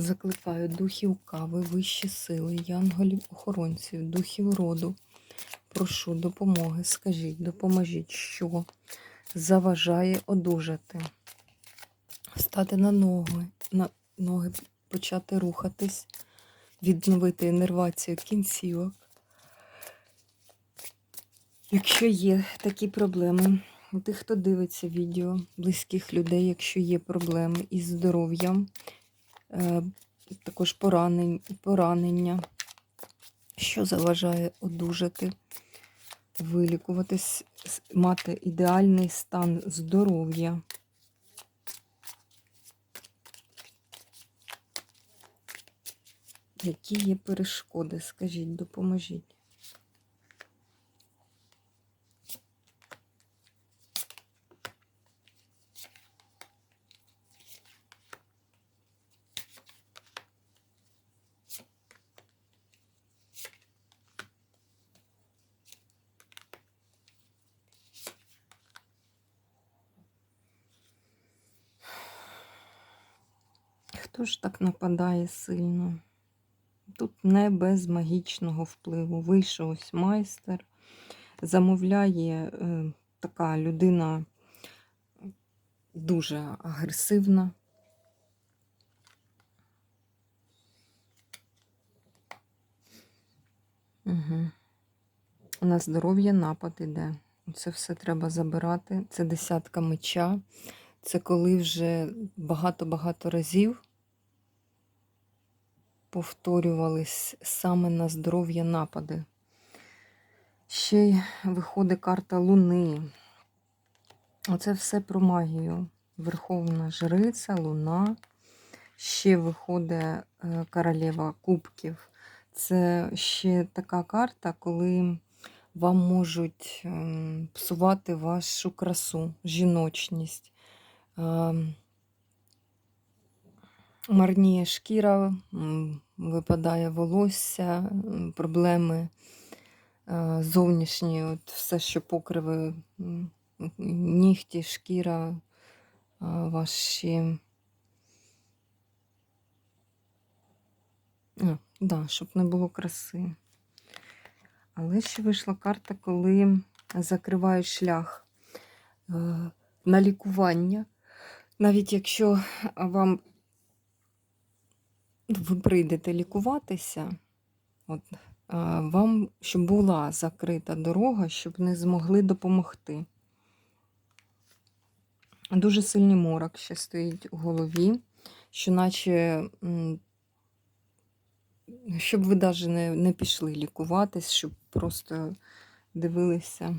Закликаю духів кави, вищі сили, янголів-охоронців, духів роду. Прошу допомоги, скажіть, допоможіть, що заважає одужати, стати на ноги, на ноги, почати рухатись, відновити інервацію кінцівок. Якщо є такі проблеми, у тих, хто дивиться відео, близьких людей, якщо є проблеми із здоров'ям, також поранення, що заважає одужати, вилікуватись, мати ідеальний стан здоров'я. Які є перешкоди? Скажіть, допоможіть. Хто ж так нападає сильно? Тут не без магічного впливу. Вийшов ось майстер, замовляє е, така людина дуже агресивна. Угу. На здоров'я напад іде. Це все треба забирати. Це десятка меча. Це коли вже багато-багато разів повторювались саме на здоров'я напади. Ще й виходить карта Луни. Оце все про магію. Верховна Жриця, Луна. Ще виходить е, королева кубків. Це ще така карта, коли вам можуть ем, псувати вашу красу, жіночність. Марніє шкіра, випадає волосся, проблеми е, зовнішні, от все, що покриви, нігті, шкіра, е, ваші. А, да, щоб не було краси. Але ще вийшла карта, коли закривають шлях е, на лікування. Навіть якщо вам ви прийдете лікуватися, от, вам щоб була закрита дорога, щоб не змогли допомогти. Дуже сильний морок ще стоїть у голові, що наче, щоб ви навіть не, не пішли лікуватись, щоб просто дивилися.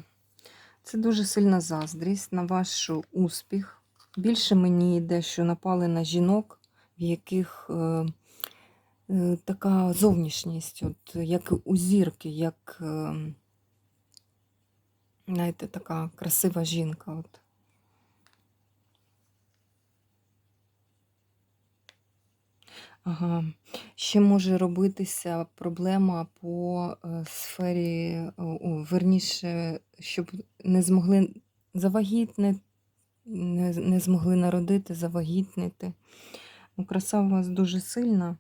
Це дуже сильна заздрість на ваш успіх. Більше мені йде, що напали на жінок, в яких е, така зовнішність, от, як у зірки, як е, знаєте, така красива жінка. От. Ага. Ще може робитися проблема по е, сфері, о, верніше, щоб не змогли завагітнити, не, не змогли народити, завагітнити. Ну, краса у вас дуже сильна.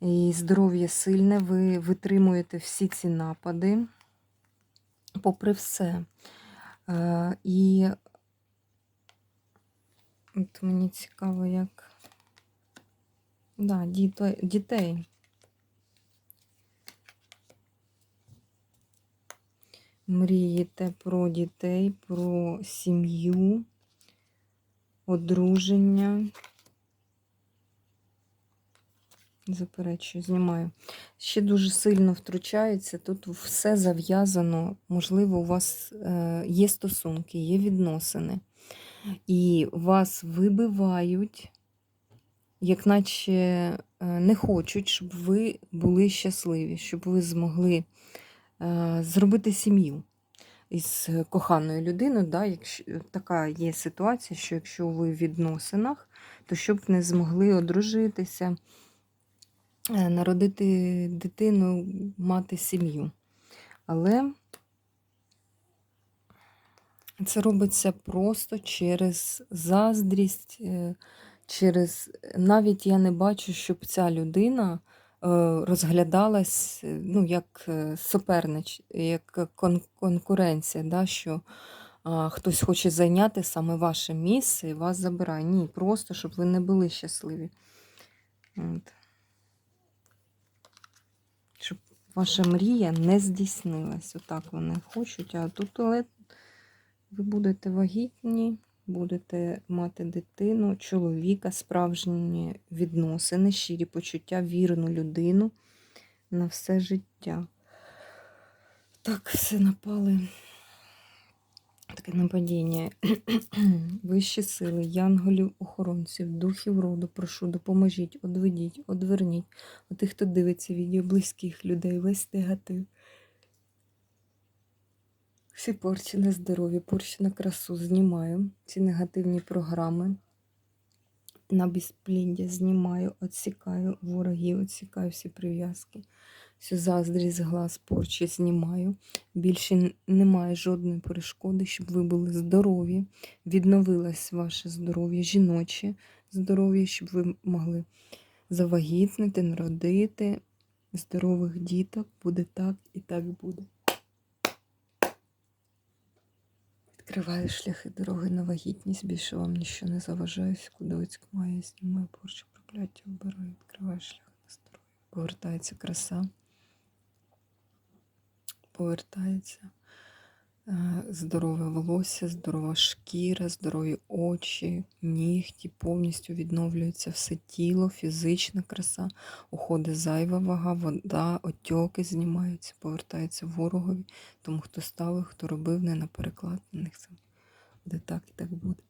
І здоров'я сильне, ви витримуєте всі ці напади, попри все. Е, і от мені цікаво, як. Да, дітей. Мрієте про дітей, про сім'ю, одруження. Заперечую, знімаю. Ще дуже сильно втручається. Тут все зав'язано. Можливо, у вас е, є стосунки, є відносини. І вас вибивають як наче е, не хочуть, щоб ви були щасливі, щоб ви змогли е, зробити сім'ю із коханою людиною. Да? Якщо така є ситуація, що якщо ви в відносинах, то щоб не змогли одружитися, народити дитину, мати сім'ю. Але це робиться просто через заздрість, е, через навіть я не бачу, щоб ця людина е, розглядалась е, ну, як е, супернич, як конкуренція, да, що хтось хоче зайняти саме ваше місце і вас забирає. Ні, просто щоб ви не були щасливі. От. Щоб ваша мрія не здійснилась. Отак вони хочуть, а тут але ви будете вагітні, будете мати дитину, чоловіка, справжні відносини, щирі почуття, вірну людину на все життя. Так, все напали. Таке нападіння. Вищі сили, янголів, охоронців, духів роду, прошу, допоможіть, одведіть, одверніть. У тих, хто дивиться відео близьких людей, весь негатив. Всі порчі на здоров'я, порчі на красу знімаю. Ці негативні програми на безпліддя знімаю, відсікаю ворогів, відсікаю всі прив'язки. Всю заздрість, глаз, порчі знімаю. Більше немає жодної перешкоди, щоб ви були здорові, відновилось ваше здоров'я, жіноче здоров'я, щоб ви могли завагітнити, народити здорових діток. Буде так і так буде. Відкриваю шляхи дороги на вагітність, більше вам нічого не заважає. Кудовицьк має, знімаю порчу, прокляття, вбираю, відкриваю шлях на здоров'я. Повертається краса. Повертається е, здорове волосся, здорова шкіра, здорові очі, нігті, повністю відновлюється все тіло, фізична краса, уходить зайва вага, вода, отьоки знімаються, повертаються ворогові, тому хто ставив, хто робив, не на переклад на них це буде так і так буде.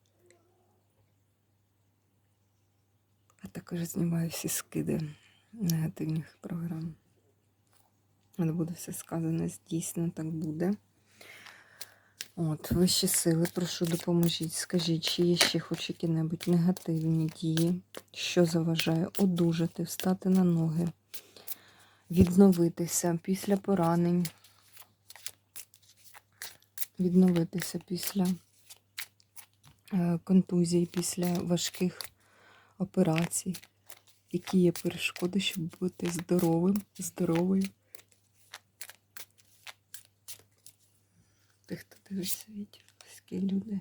А також знімаю всі скиди негативних програм. Але буде все сказане, дійсно так буде. От, вищі сили, прошу, допоможіть. Скажіть, чи є ще хоч які-небудь негативні дії, що заважає одужати, встати на ноги, відновитися після поранень, відновитися після е, контузій, після важких операцій, які є перешкоди, щоб бути здоровим, здоровою. Тих, хто дивиться відео, близькі люди.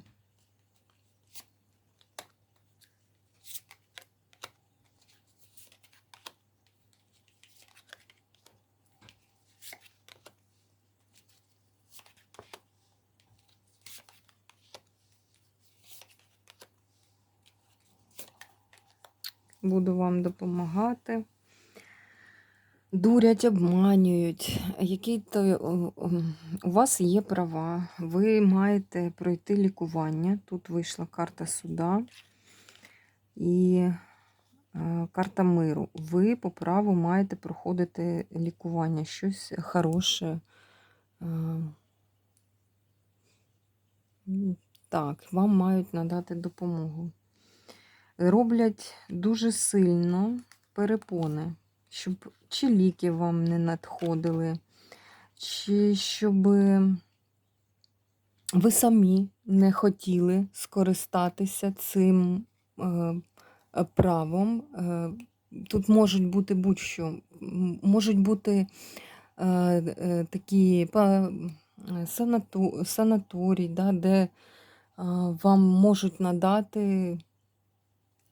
Буду вам допомагати. Дурять, обманюють. Який то о, о, у вас є права, ви маєте пройти лікування. Тут вийшла карта суда і е, карта миру. Ви по праву маєте проходити лікування, щось хороше. Е, Так, вам мають надати допомогу. Роблять дуже сильно перепони щоб чи ліки вам не надходили, чи щоб ви самі не хотіли скористатися цим е, правом. Е, Тут можуть бути будь-що, можуть бути е, такі санаторій, да, де вам можуть надати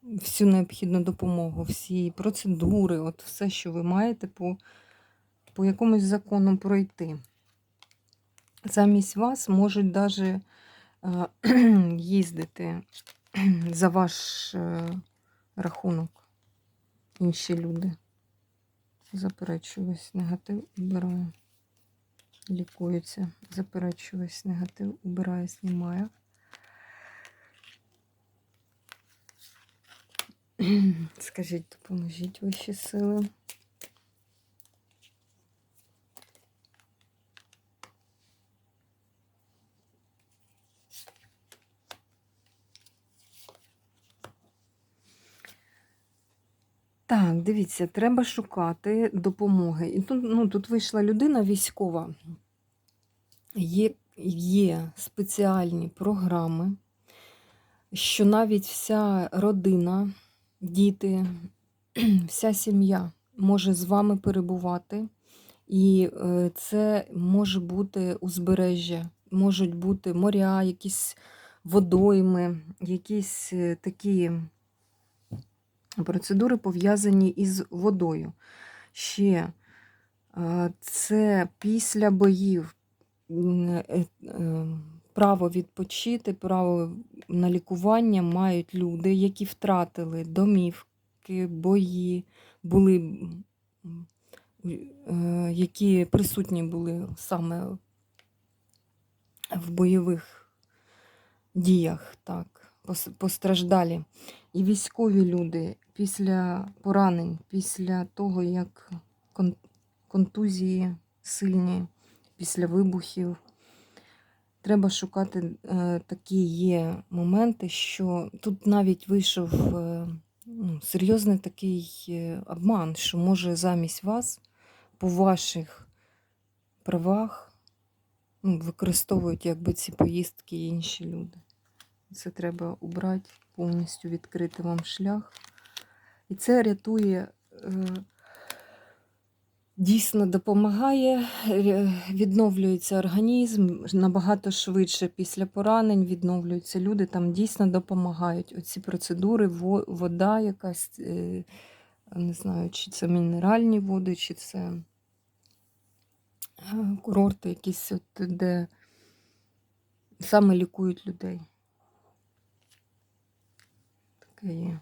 всю необхідну допомогу, всі процедури, от все, що ви маєте по, по якомусь закону пройти. Замість вас можуть навіть їздити за ваш е, рахунок інші люди. Заперечую весь негатив, убираю. Лікується. Заперечую весь негатив, убираю, знімаю. Скажіть, допоможіть вищі сили. Так, дивіться, треба шукати допомоги. І тут, ну, тут вийшла людина військова. Є, є спеціальні програми, що навіть вся родина, діти, вся сім'я може з вами перебувати. І е, це може бути узбережжя, можуть бути моря, якісь водойми, якісь е, такі процедури пов'язані із водою. Ще е, це після боїв е, е, право відпочити, право на лікування мають люди, які втратили домівки, бої, були, які присутні були саме в бойових діях, так, постраждалі. І військові люди після поранень, після того, як контузії сильні, після вибухів, треба шукати е, такі є моменти, що тут навіть вийшов е, ну, серйозний такий е, обман, що може замість вас по ваших правах ну, використовують якби ці поїздки інші люди. Це треба убрати, повністю відкрити вам шлях. І це рятує, е, дійсно допомагає, е, відновлюється організм набагато швидше після поранень відновлюються люди, там дійсно допомагають. Оці процедури, вода якась, е, не знаю, чи це мінеральні води, чи це курорти якісь, от, де саме лікують людей. Таке є.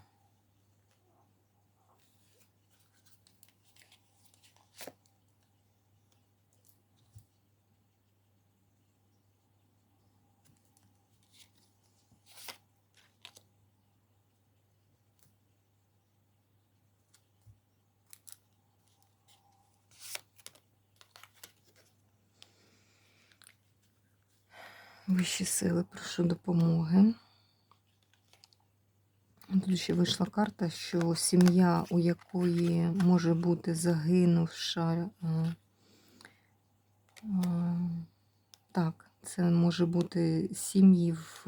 Вищі сили, прошу допомоги. Тут ще вийшла карта, що сім'я, у якої може бути загинувша. е, е, Так, це може бути сім'ї, в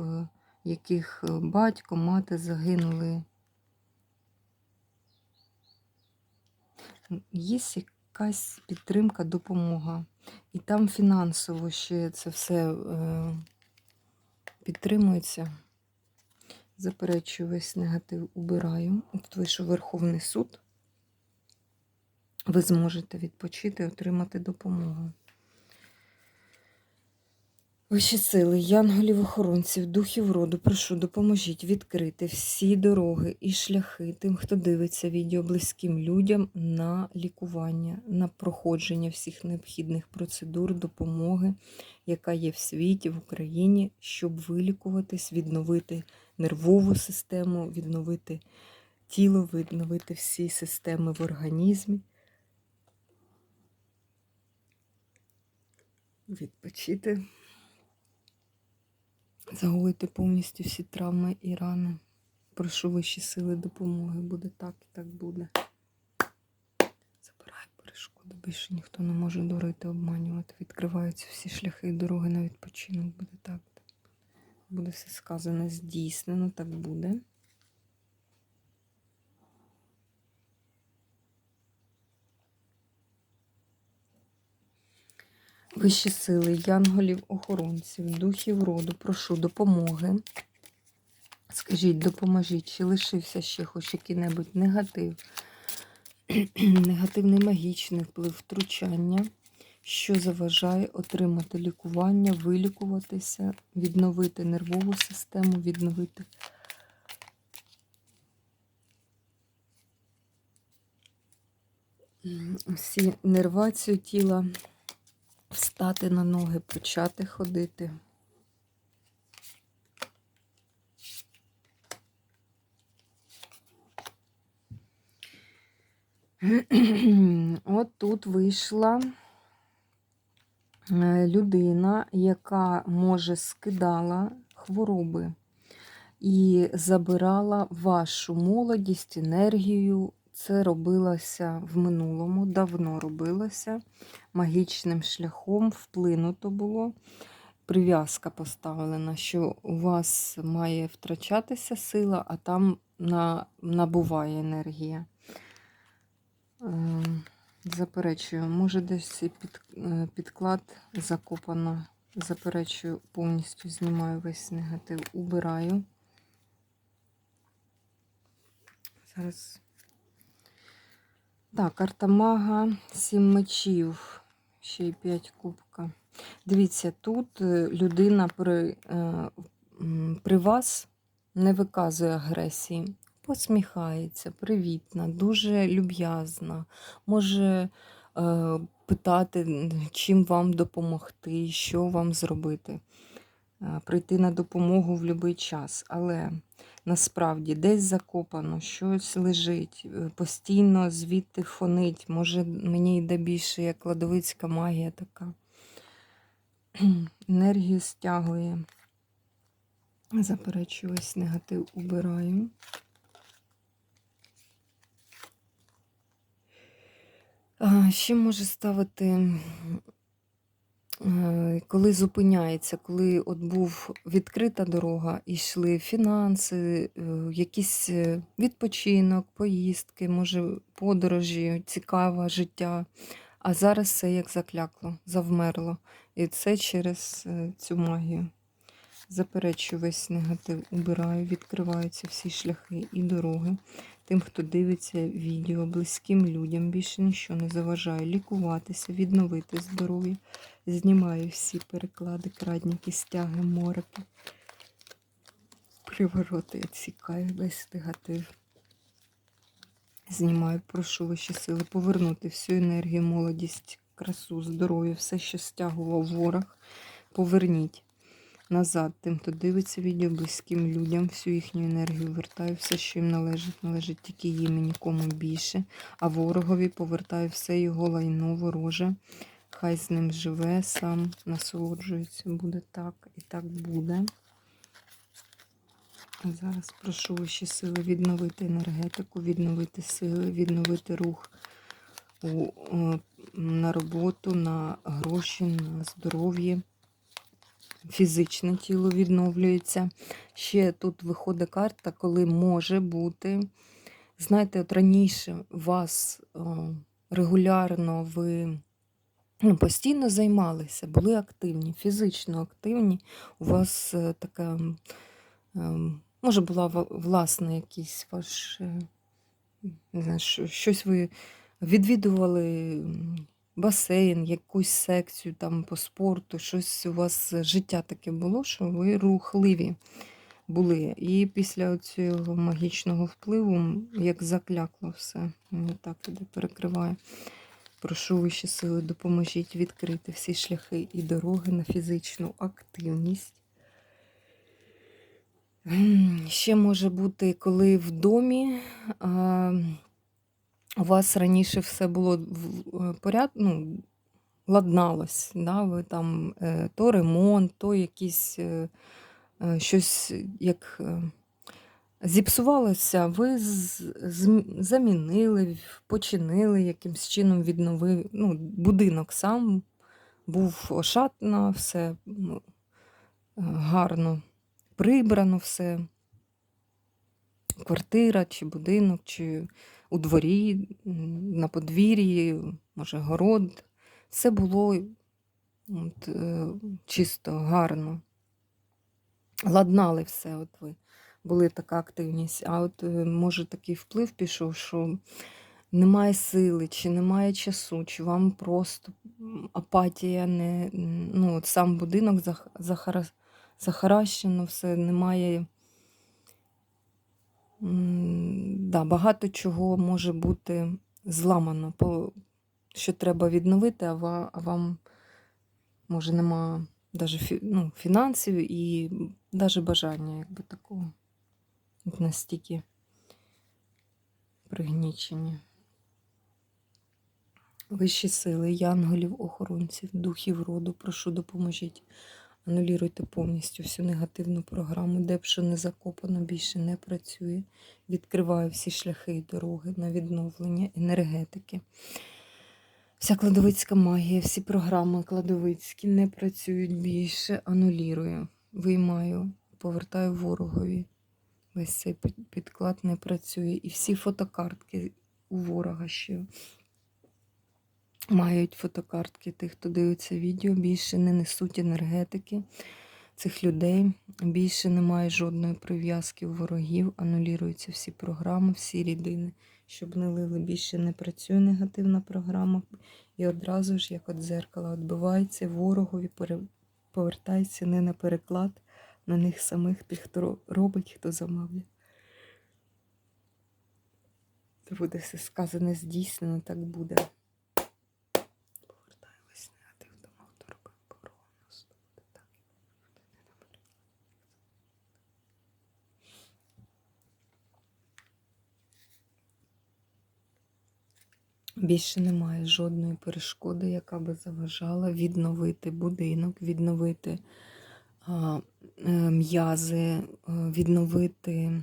яких батько, мати загинули. Є якась підтримка, допомога. І там фінансово ще це все е, підтримується. Заперечую весь негатив, убираю. Тут вийшов Верховний суд. Ви зможете відпочити, отримати допомогу. Вищі сили, янголів, охоронців, духів роду, прошу, допоможіть відкрити всі дороги і шляхи тим, хто дивиться відео близьким людям на лікування, на проходження всіх необхідних процедур, допомоги, яка є в світі, в Україні, щоб вилікуватись, відновити нервову систему, відновити тіло, відновити всі системи в організмі. Відпочити. Загоїти повністю всі травми і рани. Прошу вищі сили допомоги. Буде так і так буде. Забирай перешкоди. Більше ніхто не може дурити, обманювати. Відкриваються всі шляхи і дороги на відпочинок. Буде так. Буде все сказане, здійснено, так буде. Вищі сили, янголів, охоронців, духів роду, прошу допомоги. Скажіть, допоможіть, чи лишився ще хоч який-небудь негатив, негативний магічний вплив втручання, що заважає отримати лікування, вилікуватися, відновити нервову систему, відновити всі нервацію тіла, встати на ноги, почати ходити. От тут вийшла е, людина, яка, може, скидала хвороби і забирала вашу молодість, енергію. Це робилося в минулому, давно робилося магічним шляхом, вплинуто було. Прив'язка поставлена, що у вас має втрачатися сила, а там на, набуває енергія. Е, Заперечую, може десь під, е, підклад закопано. Заперечую, повністю знімаю весь негатив, убираю. Зараз. Так, карта мага, сім мечів, ще й 5 кубка. Дивіться, тут е, людина при, при вас не виказує агресії, посміхається, привітна, дуже люб'язна, може е, питати, чим вам допомогти, що вам зробити. Е, Прийти на допомогу в будь-який час. Але насправді десь закопано, щось лежить, е, постійно звідти фонить. Може, мені йде більше як кладовицька магія така. Енергію стягує. Заперечую ось негатив убираю. Ще може ставити, е, коли зупиняється, коли от був відкрита дорога, і йшли фінанси, е, якийсь е, відпочинок, поїздки, може, подорожі, цікаве життя. А зараз все як заклякло, завмерло. І це через цю магію. Заперечую весь негатив, убираю, відкриваються всі шляхи і дороги. Тим, хто дивиться відео, близьким людям більше нічого не заважає лікуватися, відновити здоров'я. Знімаю всі переклади, крадніки, стяги, мороки. Привороти відсікаю весь негатив. Знімаю, прошу ваші сили повернути всю енергію, молодість, красу, здоров'я, все, що стягував ворог, поверніть назад тим, хто дивиться відео, близьким людям, всю їхню енергію вертаю, все, що їм належить, належить тільки їм і нікому більше. А ворогові повертаю все його лайно вороже. Хай з ним живе, сам насолоджується, буде так і так буде. Зараз прошу ваші сили відновити енергетику, відновити сили, відновити рух у, е, на роботу, на гроші, на здоров'я. Фізичне тіло відновлюється. Ще тут виходить карта, коли може бути. Знаєте, от раніше вас е, регулярно ви ну, постійно займалися, були активні, фізично активні. У вас е, така, ем, може, була власна якийсь ваш, е, не знаю, щось ви відвідували басейн, якусь секцію там по спорту, щось у вас життя таке було, що ви рухливі були. І після цього магічного впливу, як заклякло все. Мені так іде перекриває. Прошу вищі сили, допоможіть відкрити всі шляхи і дороги на фізичну активність. Ще може бути, коли в домі а, у вас раніше все було в поряд, ну, ладналось, да? ви там е, то ремонт, то якісь е, е, щось як е, зіпсувалося, ви замінили, починили якимсь чином відновили. Ну, будинок сам був ошатно, все е, гарно прибрано все. Квартира чи будинок, чи у дворі, на подвір'ї, може, город. Все було от, е, чисто, гарно. Ладнали все, от ви. Були така активність. А от е, може такий вплив пішов, що немає сили, чи немає часу, чи вам просто апатія, не, ну, от сам будинок захара- захаращено, все, немає. Да, багато чого може бути зламано, що треба відновити, а вам, може, нема фі, ну, фінансів і навіть бажання якби такого. Настільки пригнічені. Вищі сили, янголів, охоронців, духів роду, прошу допоможіть. Анулюйте повністю всю негативну програму, де б що не закопано, більше не працює. Відкриваю всі шляхи і дороги на відновлення енергетики. Вся кладовицька магія, всі програми кладовицькі не працюють більше. Анулірую, виймаю, повертаю ворогові. Весь цей підклад не працює. І всі фотокартки у ворога ще мають фотокартки тих, хто дивиться відео, більше не несуть енергетики цих людей. Більше немає жодної прив'язки у ворогів, анулюються всі програми, всі рідини, щоб не лили. Більше не працює негативна програма. І одразу ж, як от дзеркало, відбивається ворогові, повертається не на переклад на них самих, тих, хто робить, хто замовляє. Буде все сказане, здійснено, так буде. Повертаю весь негатив тому, хто робив порог нас. Буде так. Більше немає жодної перешкоди, яка би заважала відновити будинок, відновити е, м'язи, е, відновити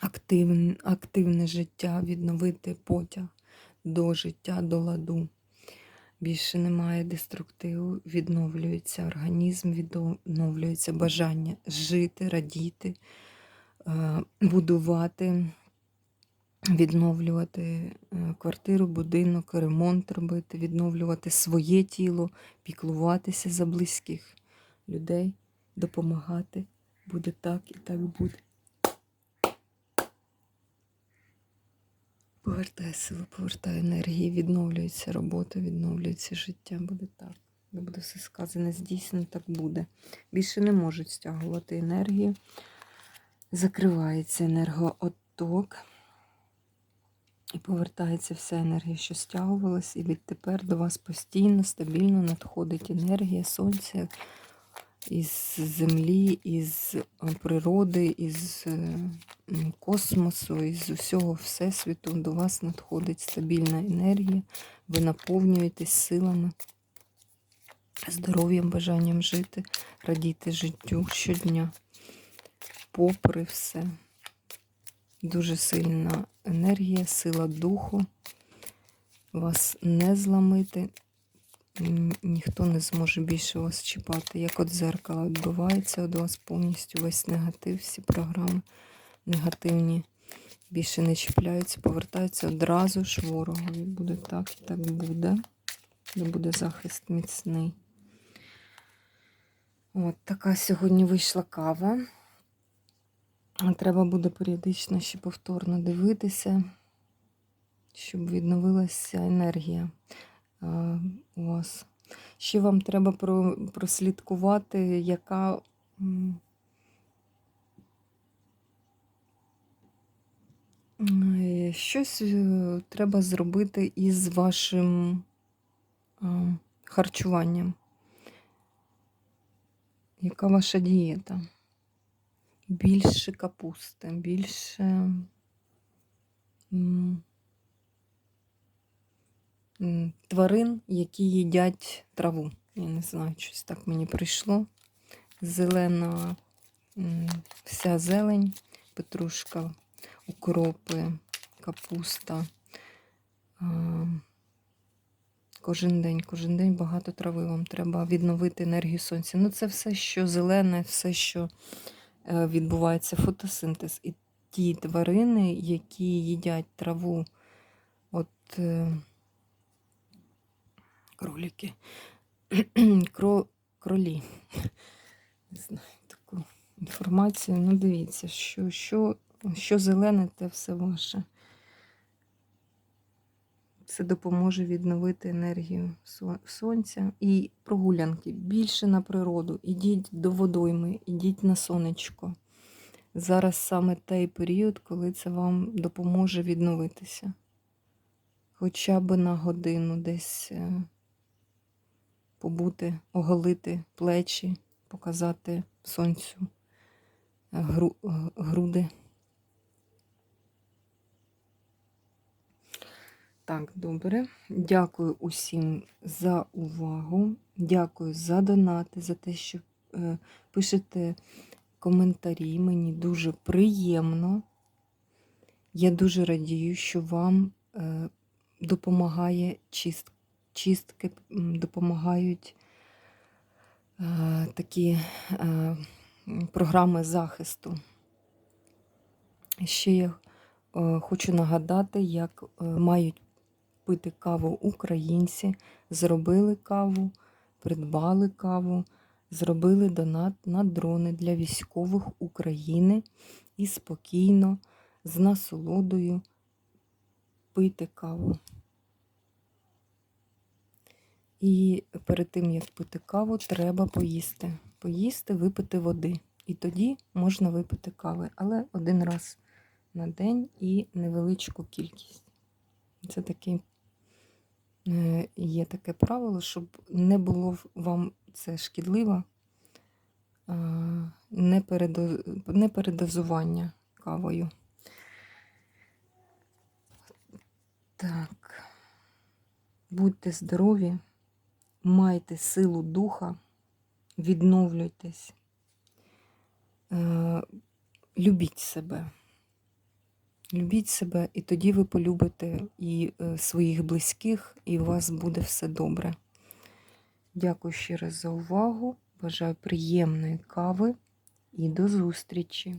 активне, активне життя, відновити потяг до життя, до ладу. Більше немає деструктиву, відновлюється організм, відновлюється бажання жити, радіти, е, будувати, відновлювати е, квартиру, будинок, ремонт робити, відновлювати своє тіло, піклуватися за близьких людей, допомагати. Буде так і так буде. Повертає силу, повертає енергії, відновлюється робота, відновлюється життя. Буде так. Не буде все сказане, здійснено, так буде. Більше не можуть стягувати енергію. Закривається енергоотток. І повертається вся енергія, що стягувалась, і відтепер до вас постійно, стабільно надходить енергія сонця із землі, із е, природи, із е, космосу, із усього всесвіту. До вас надходить стабільна енергія, ви наповнюєтесь силами, здоров'ям, бажанням жити, радіти життю щодня, попри все. Дуже сильна енергія, сила духу. Вас не зламити, ніхто не зможе більше вас чіпати. Як от зеркало відбувається від вас повністю весь негатив, всі програми негативні більше не чіпляються, повертаються одразу ж ворогові. Буде так і так буде. І буде захист міцний. От така сьогодні вийшла кава. Треба буде періодично ще повторно дивитися, щоб відновилася енергія у вас. Ще вам треба прослідкувати, яка е, щось е, треба зробити із вашим харчуванням. Яка ваша дієта? Більше капусти, більше тварин, які їдять траву. Я не знаю, щось так мені прийшло. Зелена вся зелень, петрушка, укропи, капуста. Кожен день, кожен день багато трави вам треба відновити енергію сонця. Ну, це все, що зелене, все, що відбувається фотосинтез. І ті тварини, які їдять траву, от е, кроліки, кро, кролі. Не знаю таку інформацію. Ну, дивіться, що, що, що зелене, те все ваше. Це допоможе відновити енергію сонця і прогулянки. Більше на природу. Ідіть до водойми, ідіть на сонечко. Зараз саме той період, коли це вам допоможе відновитися. Хоча б на годину десь е, побути, оголити плечі, показати сонцю е, гру- е, груди. Так, добре. Дякую усім за увагу. Дякую за донати, за те, що е, пишете коментарі. Мені дуже приємно. Я дуже радію, що вам е, допомагає чист, чистки, допомагають е, такі е, програми захисту. Ще я е, хочу нагадати, як е, мають пити каву українці, зробили каву, придбали каву, зробили донат на дрони для військових України і спокійно, з насолодою пити каву. І перед тим, як пити каву, треба поїсти. Поїсти, випити води. І тоді можна випити кави, але один раз на день і невеличку кількість. Це такий, є таке правило, щоб не було вам це шкідливо, а, не, передозування кавою. Так. Будьте здорові, майте силу духа, відновлюйтесь, е, любіть себе. Любіть себе, і тоді ви полюбите і е, своїх близьких, і у вас буде все добре. Дякую ще раз за увагу. Бажаю приємної кави і до зустрічі!